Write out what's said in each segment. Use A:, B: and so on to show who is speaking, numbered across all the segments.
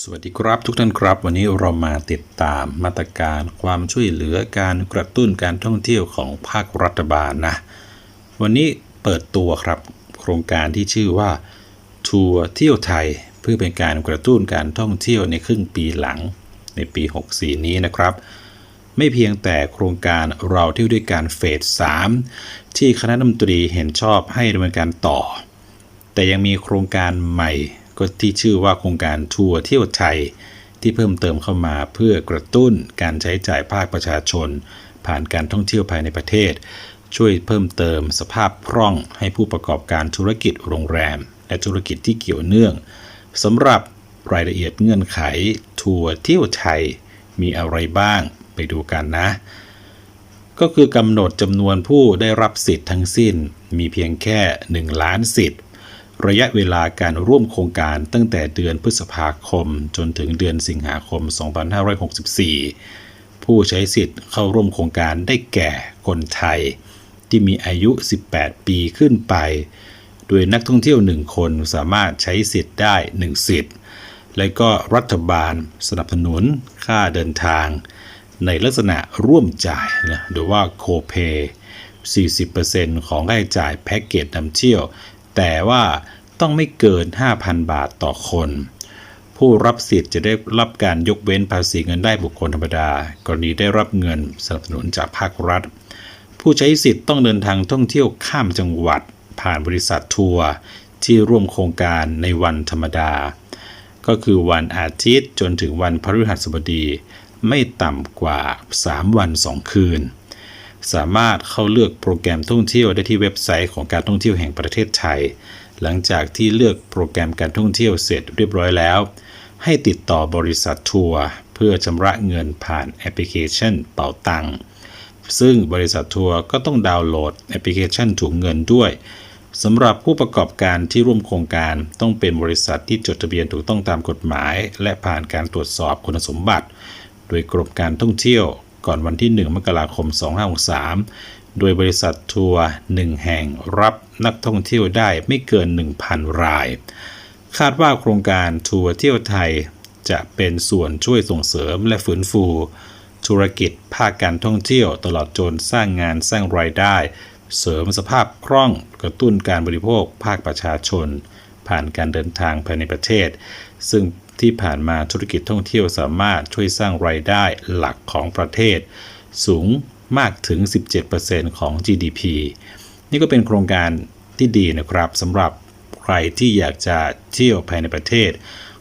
A: สวัสดีครับทุกท่านครับ วันนี้เรามาติดตามมาตรการความช่วยเหลือการกระตุ้นการท่องเที่ยวของภาครัฐบาลนะ วันนี้เปิดตัวครับ โครงการที่ชื่อว่าทัวร์เที่ยวไทยเพื่อเป็นการกระตุ้นการท่องเที่ยวในครึ่งปีหลังในปี 64 นี้นะครับ ไม่เพียงแต่โครงการเราเที่ยวด้วยการเฟส 3 ที่คณะรัฐมนตรีเห็นชอบให้ดำเนินการต่อ แต่ยังมีโครงการใหม่ ก็ที่ชื่อว่าโครงการทัวร์เที่ยวไทย ที่เพิ่มเติมเข้ามาเพื่อกระตุ้นการใช้จ่ายภาคประชาชน ผ่านการท่องเที่ยวภายในประเทศ ช่วยเพิ่มเติมสภาพคล่องให้ผู้ประกอบการธุรกิจโรงแรม และธุรกิจที่เกี่ยวเนื่องสำหรับรายละเอียดเงื่อนไข ทัวร์เที่ยวไทย มีอะไรบ้างไปดูกันนะ ก็คือกำหนดจำนวนผู้ได้รับสิทธิ์ทั้งสิ้นมีเพียงแค่ 1 ล้านสิทธิ์ ระยะเวลาการร่วมโครงการตั้งแต่เดือนพฤษภาคม จนถึงเดือนสิงหาคม 2564 ผู้ใช้สิทธิ์เข้าร่วมโครงการได้แก่คนไทย ที่มีอายุ 18 ปีขึ้นไป โดยนักท่องเที่ยว 1 คนสามารถใช้สิทธิ์ได้ 1 สิทธิ์ และก็รัฐบาลสนับสนุนค่าเดินทาง ในลักษณะร่วมจ่ายนะหรือว่าโคเ a y 40%ของค่าใช้จ่ายแพ็กเกจนำเที่ยว แต่ว่าต้องไม่เกิน 5,000 บาทต่อคน ผู้รับสิทธิ์จะได้รับการยกเว้นภาษีเงินได้บุคคลธรรมดา กรณีได้รับเงินสนับสนุนจากภาครัฐ ผู้ใช้สิทธิ์ต้องเดินทางท่องเที่ยวข้ามจังหวัด ผ่านบริษัททัวร์ที่ร่วมโครงการในวันธรรมดา ก็คือวันอาทิตย์จนถึงวันพฤหัสบดี ไม่ต่ำกว่า 3 วัน 2 คืน สามารถเข้าเลือกโปรแกรมท่องเที่ยวได้ที่เว็บไซต์ของการท่องเที่ยวแห่งประเทศไทย หลังจากที่เลือกโปรแกรมการท่องเที่ยวเสร็จเรียบร้อยแล้ว ให้ติดต่อบริษัททัวร์เพื่อชำระเงินผ่านแอปพลิเคชันเป๋าตังค์ซึ่งบริษัททัวร์ก็ต้องดาวน์โหลดแอปพลิเคชันถุงเงินด้วยสำหรับผู้ประกอบการที่ร่วมโครงการต้องเป็นบริษัทที่จดทะเบียนถูกต้องตามกฎหมาย และผ่านการตรวจสอบคุณสมบัติ โดยกรมการท่องเที่ยว ก่อนวันที่ 1 มกราคม 2563 โดยบริษัททัวร์1แห่งรับนักท่องเที่ยวได้ไม่เกิน 1,000 ราย คาดว่าโครงการทัวร์เที่ยวไทยจะเป็นส่วนช่วยส่งเสริมและฟื้นฟู ธุรกิจภาคการท่องเที่ยวตลอดจนสร้างงานสร้างรายได้ เสริมสภาพคล่องกระตุ้นการบริโภคภาคประชาชน ผ่านการเดินทางภายในประเทศ ซึ่งที่ผ่านมาธุรกิจท่องเที่ยวสามารถช่วยสร้างรายได้หลักของประเทศ สูงมากถึง 17%ของ GDP นี่ก็เป็นโครงการที่ดีนะครับสำหรับใครที่อยากจะเที่ยวภายในประเทศ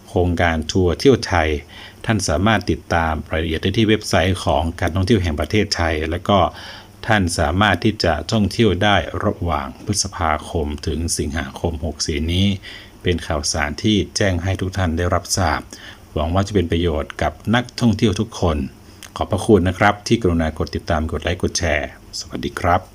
A: โครงการทัวร์เที่ยวไทย ท่านสามารถติดตามรายละเอียดได้ที่เว็บไซต์ของการท่องเที่ยวแห่งประเทศไทย และก็ท่านสามารถที่จะท่องเที่ยวได้ระหว่างพฤษภาคมถึงสิงหาคม 64 นี้ เป็นข่าวสารที่แจ้งให้ทุกท่านได้รับทราบ หวังว่าจะเป็นประโยชน์กับนักท่องเที่ยวทุกคน ขอบพระคุณนะครับที่กรุณากดติดตามกดไลค์กดแชร์ สวัสดีครับ